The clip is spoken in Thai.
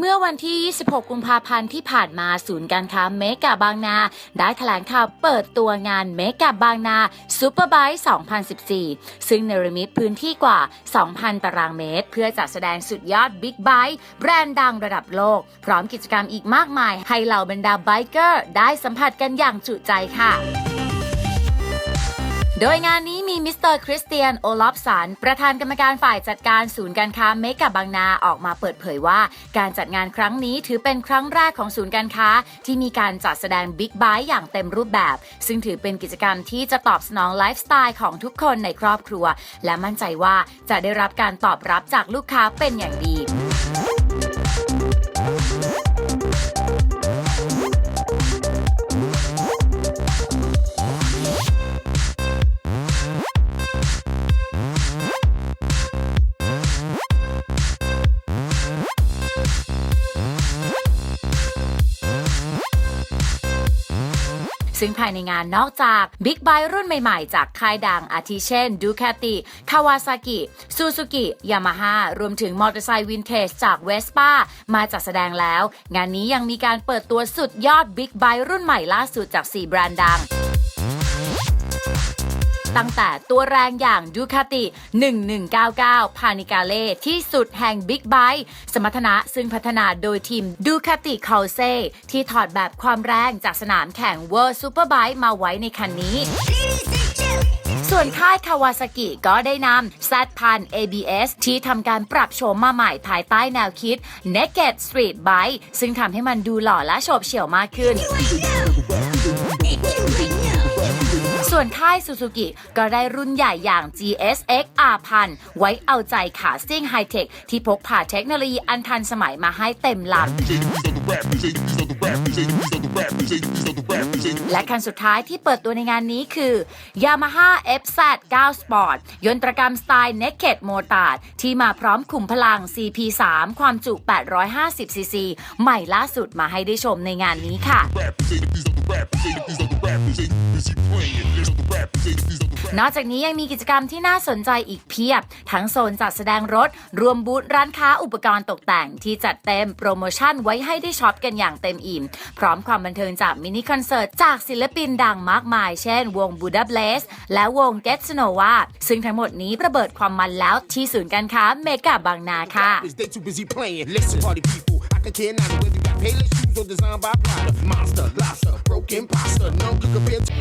เมื่อวันที่ 26 กุมภาพันธ์ที่ผ่านมาศูนย์การค้าเมกะบางนา ได้แถลงข่าวเปิดตัวงานเมกะบางนาซูเปอร์ไบค์2014 ซึ่งเนรมิตพื้นที่กว่า 2,000 ตารางเมตร เพื่อจัดแสดงสุดยอดบิ๊กไบค์แบรนด์ดังระดับโลก พร้อมกิจกรรมอีกมากมาย ให้เหล่าบรรดาไบเกอร์ได้สัมผัสกันอย่างจุใจค่ะ โดยงานนี้มีมิสเตอร์คริสเตียนโอลอฟสัน ประธานกรรมการฝ่ายจัดการศูนย์การค้าเมกะบางนาออกมาเปิดเผยว่า การจัดงานครั้งนี้ถือเป็นครั้งแรกของศูนย์การค้า ที่มีการจัดแสดงบิ๊กไบค์อย่างเต็มรูปแบบ ซึ่งถือเป็นกิจกรรมที่จะตอบสนองไลฟ์สไตล์ของทุกคนในครอบครัว และมั่นใจว่าจะได้รับการตอบรับจากลูกค้าเป็นอย่างดี ซึ่งภายในงานนอกจากบิ๊กไบค์รุ่นใหม่ๆ จากค่ายดังอาทิเช่นดูแคติคาวาซากิซูซูกิยามาฮ่ารวมถึงมอเตอร์ไซค์วินเทจจากเวสป้ามาจัดแสดงแล้ว งานนี้ยังมีการเปิดตัวสุดยอดบิ๊กไบค์รุ่นใหม่ล่าสุดจาก 4 แบรนด์ดัง ตั้งแต่ตัวแรงอย่างดูคาติ 1199 พานิกาเล่ที่สุดแห่งบิ๊กไบค์สมรรถนะซึ่งพัฒนาโดยทีมดูคาติคาเซที่ถอดแบบความแรงจากสนามแข่ง World Superbike มาไว้ในคันนี้ส่วนค่ายคาวาซากิก็ได้นำ Z พัน ABS ที่ทำการปรับโฉมมาใหม่ภายใต้แนวคิด Naked Street Bike ซึ่งทำให้มันดูหล่อและโฉบเฉี่ยวมากขึ้น ส่วนค่ายซูซูกิก็ได้รุ่นใหญ่อย่าง GSX R1000 ไว้เอาใจขาซิ่งไฮเทค ที่พกพาเทคโนโลยีอันทันสมัยมาให้เต็มลำและคันสุดท้ายที่เปิดตัวในงานนี้คือ Yamaha FZ 9 Sport ยนตรกรรมสไตล์ Naked Motard ที่มาพร้อมขุมพลัง CP3 ความจุ 850cc ใหม่ล่าสุดมาให้ได้ชมในงานนี้ค่ะ นอกจากนี้ยังมีกิจกรรมที่น่าสนใจอีกเพียบ ทั้งโซนจัดแสดงรถ รวมบูธร้านค้าอุปกรณ์ตกแต่งที่จัดเต็มโปรโมชั่นไว้ให้ได้ช็อปกันอย่างเต็มอิ่ม พร้อมความบันเทิงจากมินิคอนเสิร์ตจากศิลปินดังมากมาย เช่น วงบูดาเบสและวง Get s n o w a ซึ่งทั้งหมดนี้ระเบิดความมันแล้วที่ศูนย์การค้าเมกะบางนาค่ะ Payless shoes are designed by Prada. Monster, lobster, broken pasta. no can compare to.